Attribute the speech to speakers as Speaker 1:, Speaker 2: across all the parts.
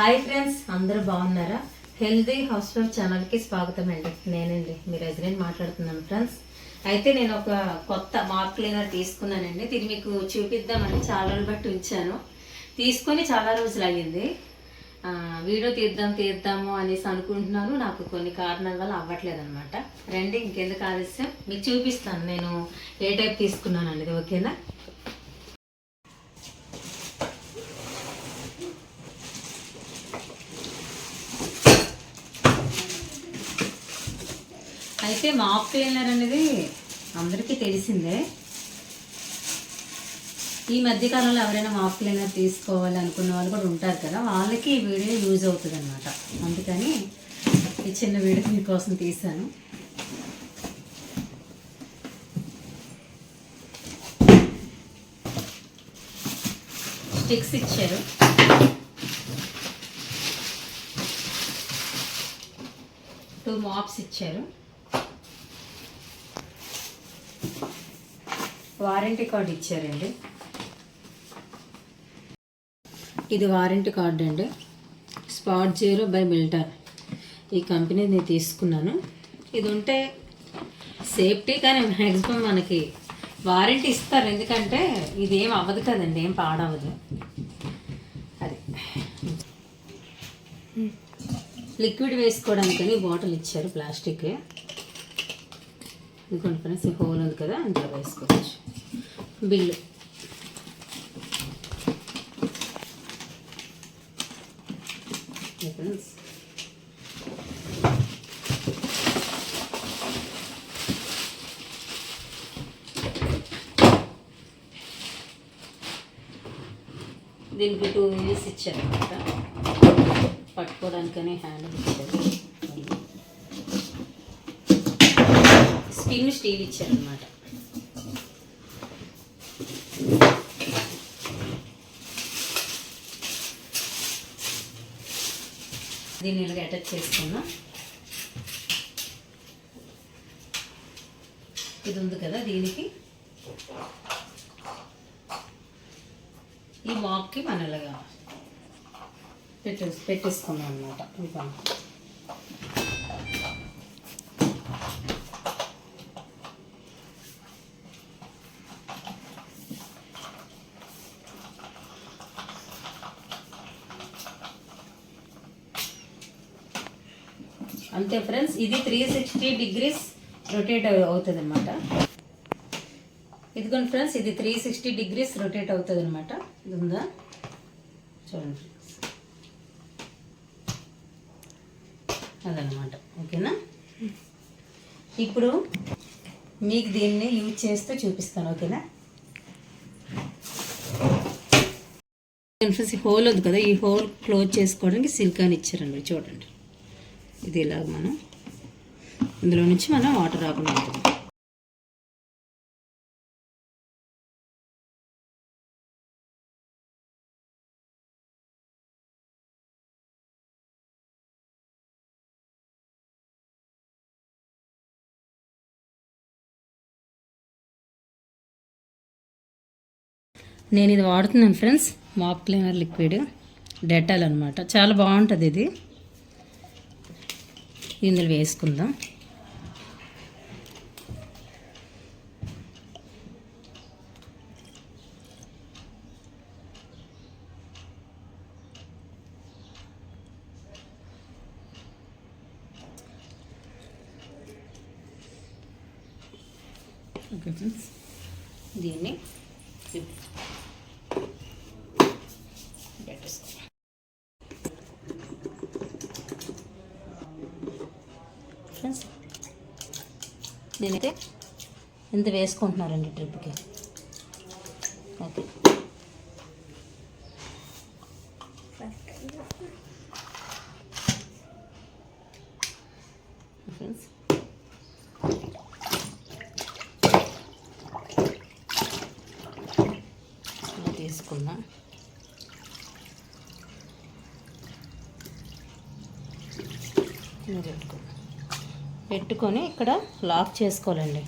Speaker 1: Hi friends అందరూ బాగున్నారా? Healthy house wife ఛానల్కి స్వాగతం అండి. నేనండి మీరు రజనీ మాట్లాడుతున్నాను ఫ్రెండ్స్. అయితే నేను ఒక కొత్త మాప్ క్లీనర్ తీసుకున్నానండి. దీన్ని మీకు చూపిద్దామని చాలా రోజులు బట్టి ఉంచాను. తీసుకొని చాలా రోజులు అయ్యింది. వీడియో తీద్దాం తీద్దాము అనేసి అనుకుంటున్నాను. నాకు కొన్ని కారణాల వల్ల అవ్వట్లేదు అనమాట రండి ఇంకెందుకు ఆలస్యం? మీకు చూపిస్తాను. నేను ఏ టైప్ తీసుకున్నాను అనేది ఓకేనా? మాప్ క్లీనర్ అనేది అందరికీ తెలిసిందే. ఈ మధ్య కాలంలో ఎవరైనా మాప్ క్లీనర్ తీసుకోవాలి అనుకున్న వాళ్ళు కూడా ఉంటారు కదా వాళ్ళకి ఈ వీడియో యూజ్ అవుతుంది అనమాట అందుకని ఈ చిన్న వీడియో మీకోసం తీశాను. స్టిక్స్ ఇచ్చారు. టూ మాప్స్ ఇచ్చారు. వారంటీ కార్డు ఇచ్చారండి. ఇది వారంటీ కార్డు అండి. స్పాట్ జీరో బై మిల్టర్ ఈ కంపెనీ నేను తీసుకున్నాను. ఇది ఉంటే సేఫ్టీ కానీ మ్యాక్సిమం మనకి వారంటీ ఇస్తారు. ఎందుకంటే ఇది ఏం అవ్వదు కదండి ఏం పాడవదు అది. లిక్విడ్ వేసుకోవడానికని బాటిల్ ఇచ్చారు ప్లాస్టిక్. ఇది ఫ్రెండ్స్ హోల్ ఉంది కదా అందులో వేసుకోవచ్చు. బిల్లు. దీనికి టూ వీల్స్ ఇచ్చారు అనమాట పట్టుకోవడానికనే హ్యాండిల్ ఇచ్చారు. స్కిన్ స్టీల్ ఇచ్చారు అనమాట దీన్ని ఇలాగ అటాచ్ చేసుకున్నాం. ఇది ఉంది కదా దీనికి. ఈ మాప్కి మనం ఇలాగా పెట్టే పెట్టేసుకున్నాం అనమాట ఇంకా అంతే ఫ్రెండ్స్ ఇది త్రీ సిక్స్టీ డిగ్రీస్ రొటేట్ అవుతుంది అనమాట ఇదిగోండి ఫ్రెండ్స్ ఇది త్రీ సిక్స్టీ డిగ్రీస్ రొటేట్ అవుతుంది అనమాట ఇది ఉందా? చూడండి ఫ్రెండ్స్. అదనమాట ఓకేనా? ఇప్పుడు మీకు దీన్ని యూజ్ చేస్తూ చూపిస్తాను ఓకేనా? ఫ్రెండ్స్ ఈ హోల్ ఉంది కదా ఈ హోల్ క్లోజ్ చేసుకోవడానికి సిల్కాన్ ఇచ్చారండి చూడండి. ఇది ఇలాగ మనం ఇందులో నుంచి మనం వాటర్ రాకుండా ఉంటుంది. నేను ఇది వాడుతున్నాను friends mop cleaner liquid Dettol అనమాట చాలా బాగుంటుంది ఇది. ఇందులో వేసుకుందాం. ఓకే ఫ్రెండ్స్ దీన్ని పెట్టేసుకుందాం ఫ్రెండ్స్ నేనైతే ఎంత వేసుకుంటున్నారండి ట్రిప్కి. ఓకే. ఫ్రెండ్స్. ఇలా పెట్టుకొని ఇక్కడ లాక్ చేసుకోవాలండి.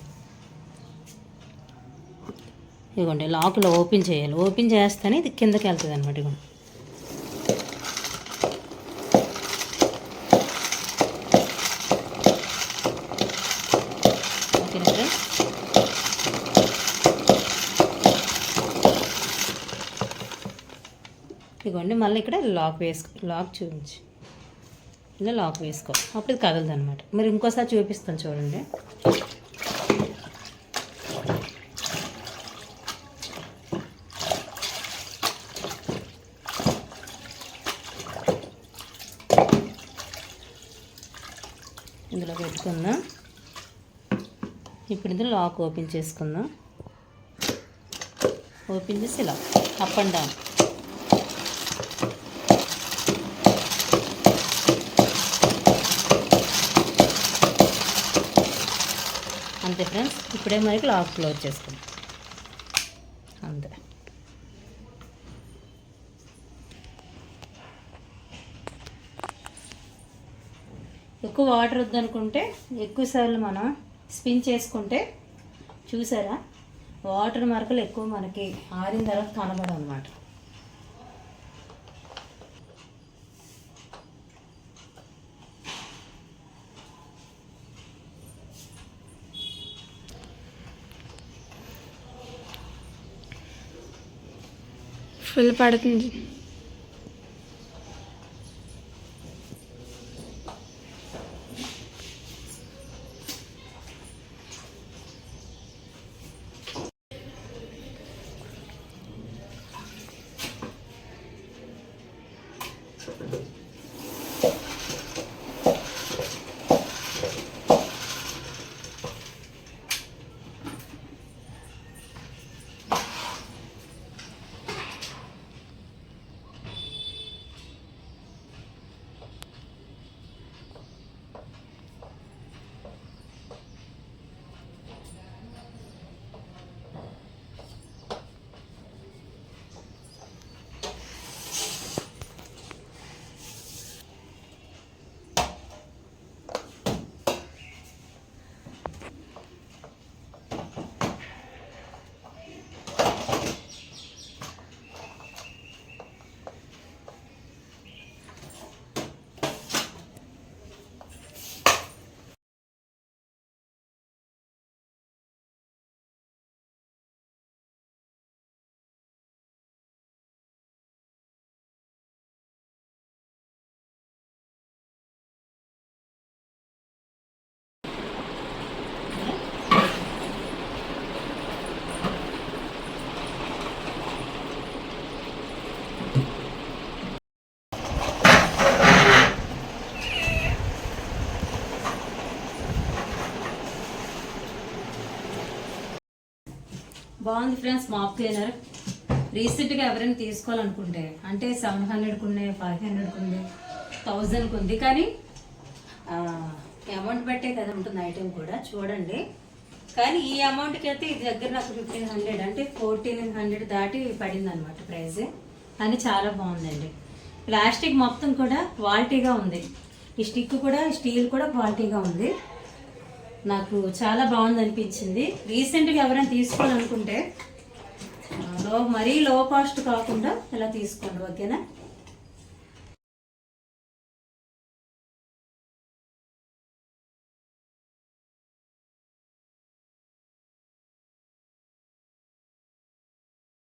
Speaker 1: ఇదిగోండి లాక్లో ఓపెన్ చేయాలి. ఓపెన్ చేస్తేనే ఇది కిందకి వెళ్తుంది అనమాట ఇదిగోండి.
Speaker 2: ఇదిగోండి మళ్ళీ ఇక్కడ లాక్ వేసుకు లాక్ చూపించి. ఇలా లాక్ వేసుకో. అప్పుడు ఇది కదలదు అనమాట మరి ఇంకోసారి చూపిస్తాను చూడండి. ఇందులో పెట్టుకుందాం. ఇప్పుడు ఇందులో లాక్ ఓపెన్ చేసుకుందాం. ఓపెన్ చేసి ఇలా అప్ అండ్ డౌన్ అంతే ఫ్రెండ్స్. ఇప్పుడే మనకి లాక్ క్లోజ్ చేసుకుందాం. అంతే. ఎక్కువ వాటర్ వద్దనుకుంటే ఎక్కువసార్లు మనం స్పిన్ చేసుకుంటే చూసారా? వాటర్ మరకలు ఎక్కువ మనకి ఆరిన తర్వాత కనబడం అనమాట
Speaker 1: ఫుల్ పడుతుంది. బాగుంది ఫ్రెండ్స్ మాప్ క్లీనర్. రీసెంట్గా ఎవరైనా తీసుకోవాలనుకుంటే అంటే సెవెన్ హండ్రెడ్కి ఉన్నాయి ఫైవ్ హండ్రెడ్కి ఉంది థౌజండ్కి ఉంది. కానీ అమౌంట్ బట్టే కదా ఉంటుంది ఐటెం కూడా చూడండి. కానీ ఈ అమౌంట్కి అయితే ఇది దగ్గర నాకు ఫిఫ్టీన్ హండ్రెడ్ అంటే ఫోర్టీన్ హండ్రెడ్ దాటి పడింది అనమాట ప్రైస్ కానీ చాలా బాగుందండి. ప్లాస్టిక్ మొత్తం కూడా క్వాలిటీగా ఉంది. ఈ స్టిక్ కూడా స్టీల్ కూడా క్వాలిటీగా ఉంది. నాకు చాలా బాగుంది అనిపించింది రీసెంట్గా ఎవరైనా తీసుకోవాలనుకుంటే లో మరీ లో కాస్ట్ కాకుండా ఇలా తీసుకోండి ఓకేనా?